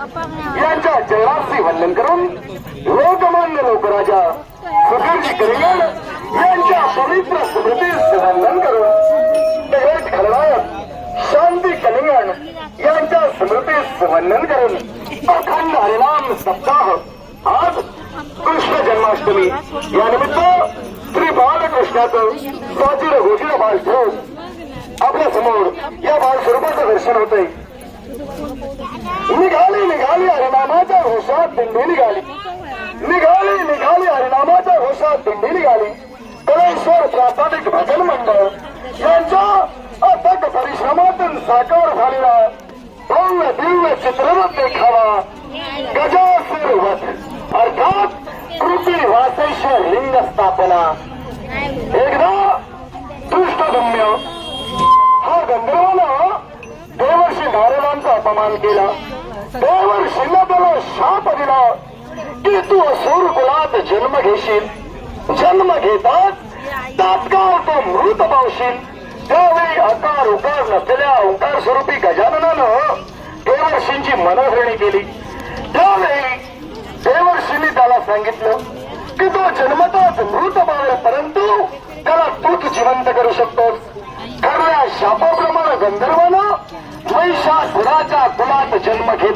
यांच्या चरणार्थी वंदन करून लोकमान्य लोकराजा सुधीरजी करियन यांच्या पवित्र स्मृतीस वंदन करून दगड खलनायक शांती कलिंगण यांच्या स्मृतीस वंदन करून अखंड हरिनाम सप्ताह आज कृष्ण जन्माष्टमी. या निमित्त श्री बालकृष्णाचं साजीर घोषित बाल ठेवून आपल्यासमोर या बाल स्वरूपाचं दर्शन होतंय. निघाली निघाली हरिनामाच्या घोषात दिंडी निघाली. निघाली निघाली हरिनामाच्या घोषात दिंडी निघाली. कलेश्वर प्राथमिक भजन मंडळ यांच्या अथक परिश्रमातून साकार झालेला भव्य दिव्य चित्ररथ देखावा. गजासुर वध अर्थात कृती वासेश्वर लिंग स्थापना. एकदा दृष्टगम्य हा गंधर्वानं देवर्षी नारदांचा अपमान केला. देवर त्याला शाप दिला. की तू असुर कुलात जन्म घेशील. जन्म घेताच तात्काळ तो मृत पावशील. त्यावेळी अकार उकार नसलेल्या ओंकार स्वरूपी गजाननानं देवर्षींची मनोहरणी केली. त्यावेळी देवर्षींनी त्याला सांगितलं की तो जन्मताच मृत पावेल परंतु त्याला तूच जिवंत करू शकतोस.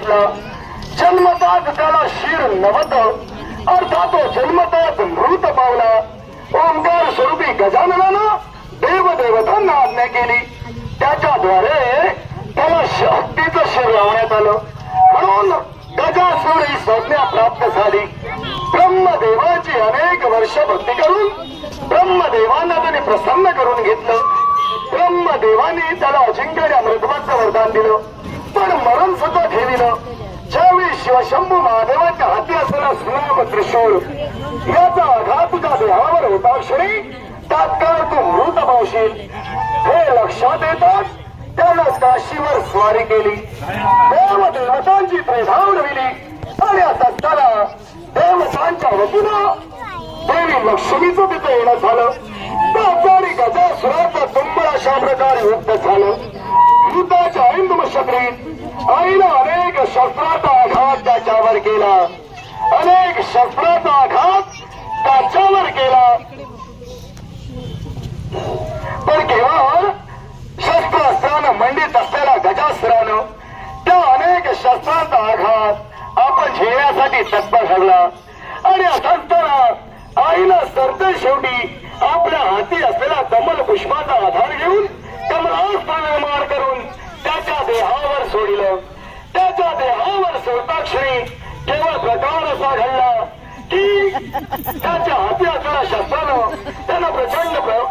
घेतला जन्मताच त्याला शिर नवत अर्थात तो जन्मताच मृत पावला. ओंकार स्वरूपी गजाननानं देवदेवतांना आज्ञा केली. त्याच्याद्वारे त्याला हत्तीचं शिर लावण्यात आलं. म्हणून गजासूर ही संज्ञा प्राप्त झाली. ब्रह्मदेवाची अनेक वर्ष भक्ती करून ब्रह्मदेवांना त्याने प्रसन्न करून घेतलं. ब्रह्मदेवाने त्याला अजिंक्य अमृतवाचं वरदान दिलं. सुद्धा ठेविलं ज्यावेळी शिवशंभू महादेवाच्या हाती असलेला सुनाम त्रिशूळ याचा आघात तुझ्या देहावर होता क्षणी तात्काळ तू मृत पावशील हे लक्षात येतात त्यानं काशीवर स्वारी केली. देव देवतांची त्रेधा उडविली आणि आता त्याला देवतांच्या वतीनं देवी लक्ष्मीचं तिथं येणं झालं. त्याचारी गजासुराचं तुंबळ अशा प्रकारे युद्ध झालं. युद्धाच्या ऐंदुम शक्रीत आईला शस्त्राचा आघात त्याच्यावर केला. अनेक शस्त्राचा आघात त्याच्यावर केला. पण केवळ हो? शस्त्र अस्त्रानं मंडित असलेल्या गजास्त्रानं त्या अनेक शस्त्रांचा आघात आपण झेण्यासाठी तत्पर ठरला. आणि असताना आईला सरते शेवटी आपल्या हाती असलेला कमल पुष्पाचा आधार घेऊन कमलास्त्र निर्माण करून त्याच्या देहावर सोडिलं. त्याच्या देहावर सोडता केवळ प्रकार असा घडला. की त्याच्या हाती असलेल्या शस्त्रानं त्यानं प्रचंड प्र-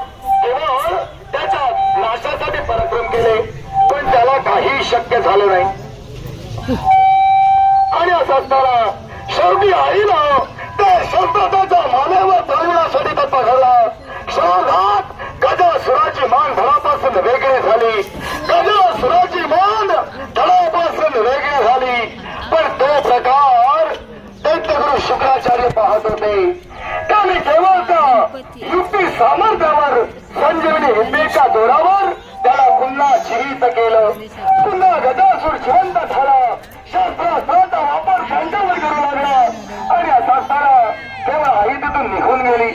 केवळ त्याच्या नाशासाठी पराक्रम केले. पण त्याला काही शक्य झालं नाही. आणि असं असताना शेवटी आईनं त्या शस्त्राच्या मानेवर चढविण्यासाठी तत्पर ठरला क्षणाघात गजासुराची मान धडापासून वेगळी झाली गजासुराची मान धडापासून वेगळी झाली पण तो प्रकार दैत्यगुरु शुक्राचार्य पाहत होते त्याने केवळ त्या युक्ती सामर्थ्यावर संजीवनी हिंदीच्या जोरावर त्याला पुन्हा जिवित केलं. पुन्हा गजासूर जिवंत झाला. शस्त्रास्त्राचा वापर त्यांच्यावर करू लागला. आणि असा असताना तेव्हा आई तिथून निघून गेली.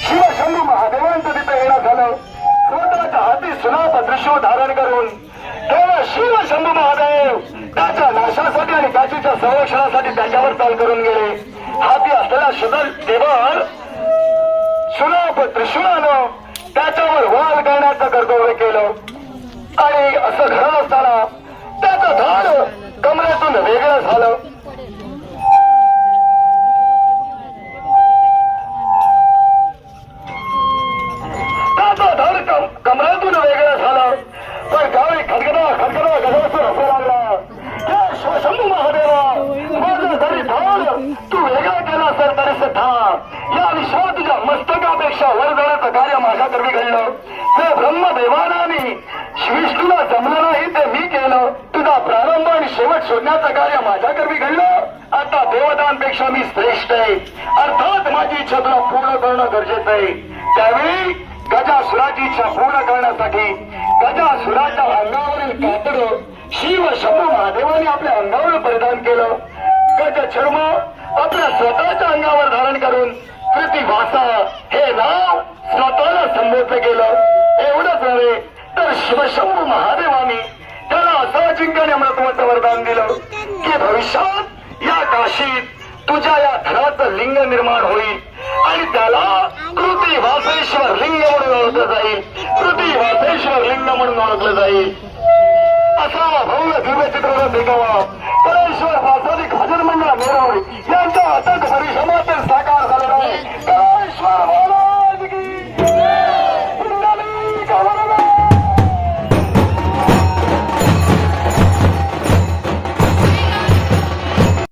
शिवशंभू महादेवांचं तिथं येणं झालं. स्वतःच्या हाती सुनाप दृश्य धारण करून तेव्हा शिवशंभू महादेव त्याच्या नाशासाठी आणि त्याच्या संरक्षणासाठी त्याच्यावर चाल करून गेले. हाती असलेला शुद्ध केवळ सुनाप त्रिशूळानं त्याच्यावर वाल करण्याचं कर्तव्य केलं. आणि असं घडत विष्णूला जमलं नाही ते मी केलं. तुझा प्रारंभ आणि शेवट शोधण्याचं कार्य माझ्याकरवी घडलं. आता देवतांपेक्षा मी श्रेष्ठ आहे. अर्थात माझी इच्छा तुला पूर्ण करणं गरजेचं आहे. त्यावेळी गजासुराची इच्छा पूर्ण करण्यासाठी गजासुराच्या अंगावरील कातड शिव शंभू महादेवाने आपल्या अंगावर परिधान केलं. गज चर्म आपल्या स्वतःच्या अंगावर धारण करून कृतिवासा हे नाव स्वतःला संबोधलं गेलं. एवढंच नव्हे शिवशंभू महादेवानी त्याला असं अजिंक्याने महत्वाचं वरदान दिलं. की भविष्यात या काशीत तुझ्या या घराचं लिंग निर्माण होईल. आणि त्याला कृती वासेश्वर लिंग म्हणून ओळखलं जाईल. कृती वासेश्वर लिंग म्हणून ओळखलं जाईल. असा भव्य दिव्य चित्ररथ देखावा कळेश्वर